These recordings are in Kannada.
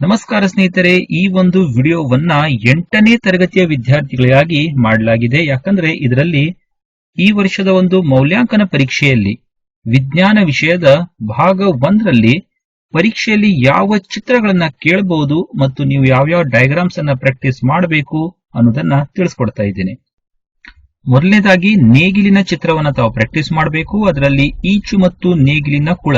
ನಮಸ್ಕಾರ ಸ್ನೇಹಿತರೆ, ಈ ಒಂದು ವಿಡಿಯೋವನ್ನ ಎಂಟನೇ ತರಗತಿಯ ವಿದ್ಯಾರ್ಥಿಗಳಿಗಾಗಿ ಮಾಡಲಾಗಿದೆ. ಯಾಕಂದ್ರೆ ಇದರಲ್ಲಿ ಈ ವರ್ಷದ ಒಂದು ಮೌಲ್ಯಾಂಕನ ಪರೀಕ್ಷೆಯಲ್ಲಿ, ವಿಜ್ಞಾನ ವಿಷಯದ ಭಾಗ ಒಂದರಲ್ಲಿ ಪರೀಕ್ಷೆಯಲ್ಲಿ ಯಾವ ಚಿತ್ರಗಳನ್ನ ಕೇಳಬಹುದು ಮತ್ತು ನೀವು ಯಾವ್ಯಾವ ಡಯಾಗ್ರಾಮ್ಸ್ ಅನ್ನ ಪ್ರಾಕ್ಟೀಸ್ ಮಾಡಬೇಕು ಅನ್ನೋದನ್ನ ತಿಳಿಸ್ಕೊಡ್ತಾ ಇದ್ದೀನಿ. ಮೊದಲನೇದಾಗಿ, ನೇಗಿಲಿನ ಚಿತ್ರವನ್ನ ತಾವು ಪ್ರಾಕ್ಟೀಸ್ ಮಾಡಬೇಕು. ಅದರಲ್ಲಿ ಈಚು ಮತ್ತು ನೇಗಿಲಿನ ಕುಳ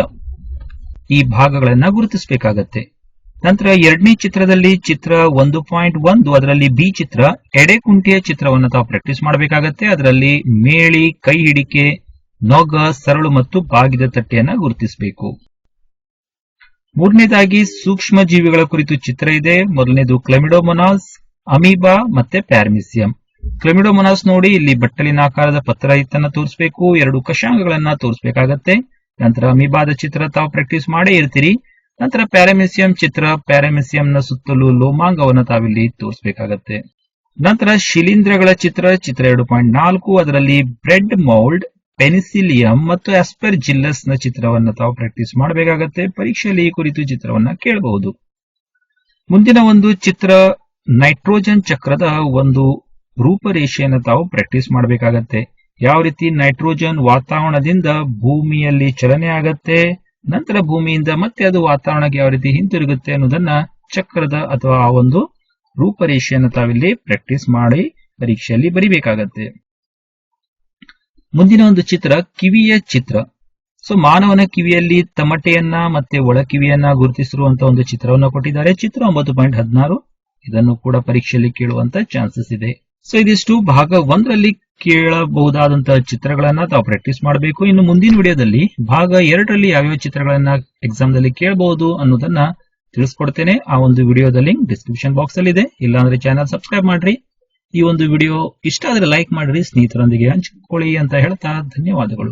ಈ ಭಾಗಗಳನ್ನ ಗುರುತಿಸಬೇಕಾಗತ್ತೆ. ನಂತರ ಎರಡನೇ ಚಿತ್ರದಲ್ಲಿ ಚಿತ್ರ ಒಂದು ಪಾಯಿಂಟ್ ಒಂದು, ಅದರಲ್ಲಿ ಬಿ ಚಿತ್ರ ಎಡೆಕುಂಟೆಯ ಚಿತ್ರವನ್ನು ತಾವು ಪ್ರಾಕ್ಟೀಸ್ ಮಾಡಬೇಕಾಗತ್ತೆ. ಅದರಲ್ಲಿ ಮೇಳಿ, ಕೈ ಹಿಡಿಕೆ, ನೊಗ, ಸರಳು ಮತ್ತು ಬಾಗಿದ ತಟ್ಟೆಯನ್ನ ಗುರುತಿಸಬೇಕು. ಮೂರನೇದಾಗಿ ಸೂಕ್ಷ್ಮ ಜೀವಿಗಳ ಕುರಿತು ಚಿತ್ರ ಇದೆ. ಮೊದಲನೇದು ಕ್ಲೆಮಿಡೋಮೊನಾಸ್, ಅಮೀಬಾ ಮತ್ತೆ ಪ್ಯಾರಮಿಸಿಯಂ. ಕ್ಲೆಮಿಡೋಮೊನಾಸ್ ನೋಡಿ, ಇಲ್ಲಿ ಬಟ್ಟಲಿನ ಆಕಾರದ ಪತ್ರ ಇತ್ತನ್ನ ತೋರಿಸಬೇಕು, ಎರಡು ಕಷಾಂಗಗಳನ್ನ ತೋರಿಸಬೇಕಾಗತ್ತೆ. ನಂತರ ಅಮೀಬಾದ ಚಿತ್ರ ತಾವು ಪ್ರಾಕ್ಟೀಸ್ ಮಾಡೇ ಇರ್ತೀರಿ. ನಂತರ ಪ್ಯಾರಾಮಿಸಿಯಂ ಚಿತ್ರ ಪ್ಯಾರಾಮಿಸಿಯಂ ನ ಸುತ್ತಲೂ ಲೋಮಾಂಗವನ್ನು ತಾವಿಲ್ಲಿ ತೋರಿಸಬೇಕಾಗತ್ತೆ. ನಂತರ ಶಿಲೀಂಧ್ರಗಳ ಚಿತ್ರ ಚಿತ್ರ ಎರಡು ಪಾಯಿಂಟ್ ನಾಲ್ಕು, ಅದರಲ್ಲಿ ಬ್ರೆಡ್ ಮೌಲ್ಡ್, ಪೆನಿಸಿಲಿಯಂ ಮತ್ತು ಆಸ್ಪೆರ್ ಜಿಲ್ಲಸ್ನ ಚಿತ್ರವನ್ನ ತಾವು ಪ್ರಾಕ್ಟೀಸ್ ಮಾಡಬೇಕಾಗತ್ತೆ. ಪರೀಕ್ಷೆಯಲ್ಲಿ ಈ ಕುರಿತು ಚಿತ್ರವನ್ನ ಕೇಳಬಹುದು. ಮುಂದಿನ ಒಂದು ಚಿತ್ರ, ನೈಟ್ರೋಜನ್ ಚಕ್ರದ ಒಂದು ರೂಪರೇಷೆಯನ್ನು ತಾವು ಪ್ರಾಕ್ಟೀಸ್ ಮಾಡಬೇಕಾಗತ್ತೆ. ಯಾವ ರೀತಿ ನೈಟ್ರೋಜನ್ ವಾತಾವರಣದಿಂದ ಭೂಮಿಯಲ್ಲಿ ಚಲನೆ ಆಗತ್ತೆ? ನಂತರ ಭೂಮಿಯಿಂದ ಮತ್ತೆ ಅದು ವಾತಾವರಣಕ್ಕೆ ಯಾವ ರೀತಿ ಹಿಂತಿರುಗುತ್ತೆ ಅನ್ನೋದನ್ನ ಚಕ್ರದ ಅಥವಾ ಆ ಒಂದು ರೂಪರೇಷೆಯನ್ನು ತಾವಿಲ್ಲಿ ಪ್ರಾಕ್ಟೀಸ್ ಮಾಡಿ ಪರೀಕ್ಷೆಯಲ್ಲಿ ಬರಿಬೇಕಾಗತ್ತೆ. ಮುಂದಿನ ಒಂದು ಚಿತ್ರ ಕಿವಿಯ ಚಿತ್ರ. ಸೊ ಮಾನವನ ಕಿವಿಯಲ್ಲಿ ತಮಟೆಯನ್ನ ಮತ್ತೆ ಒಳ ಕಿವಿಯನ್ನ ಗುರುತಿಸಿರುವಂತಹ ಒಂದು ಚಿತ್ರವನ್ನು ಕೊಟ್ಟಿದ್ದಾರೆ. ಚಿತ್ರ ಒಂಬತ್ತು ಪಾಯಿಂಟ್ ಹದಿನಾರು. ಇದನ್ನು ಕೂಡ ಪರೀಕ್ಷೆಯಲ್ಲಿ ಕೇಳುವಂತ ಚಾನ್ಸಸ್ ಇದೆ. ಸೊ ಇದಿಷ್ಟು ಭಾಗ ಒಂದರಲ್ಲಿ ಕೇಳಬಹುದಾದಂತಹ ಚಿತ್ರಗಳನ್ನ ತಾವು ಪ್ರಾಕ್ಟೀಸ್ ಮಾಡಬೇಕು. ಇನ್ನು ಮುಂದಿನ ವಿಡಿಯೋದಲ್ಲಿ ಭಾಗ ಎರಡರಲ್ಲಿ ಯಾವ್ಯಾವ ಚಿತ್ರಗಳನ್ನ ಎಕ್ಸಾಮ್ ದಲ್ಲಿ ಕೇಳಬಹುದು ಅನ್ನೋದನ್ನ ತಿಳಿಸ್ಕೊಡ್ತೇನೆ. ಆ ಒಂದು ವಿಡಿಯೋದ ಲಿಂಕ್ ಡಿಸ್ಕ್ರಿಪ್ಷನ್ ಬಾಕ್ಸ್ ಅಲ್ಲಿ ಇದೆ ಇಲ್ಲಾಂದ್ರೆ ಚಾನಲ್ ಸಬ್ಸ್ಕ್ರೈಬ್ ಮಾಡ್ರಿ. ಈ ಒಂದು ವಿಡಿಯೋ ಇಷ್ಟ ಆದ್ರೆ ಲೈಕ್ ಮಾಡ್ರಿ, ಸ್ನೇಹಿತರೊಂದಿಗೆ ಹಂಚಿಕೊಳ್ಳಿ ಅಂತ ಹೇಳ್ತಾ ಧನ್ಯವಾದಗಳು.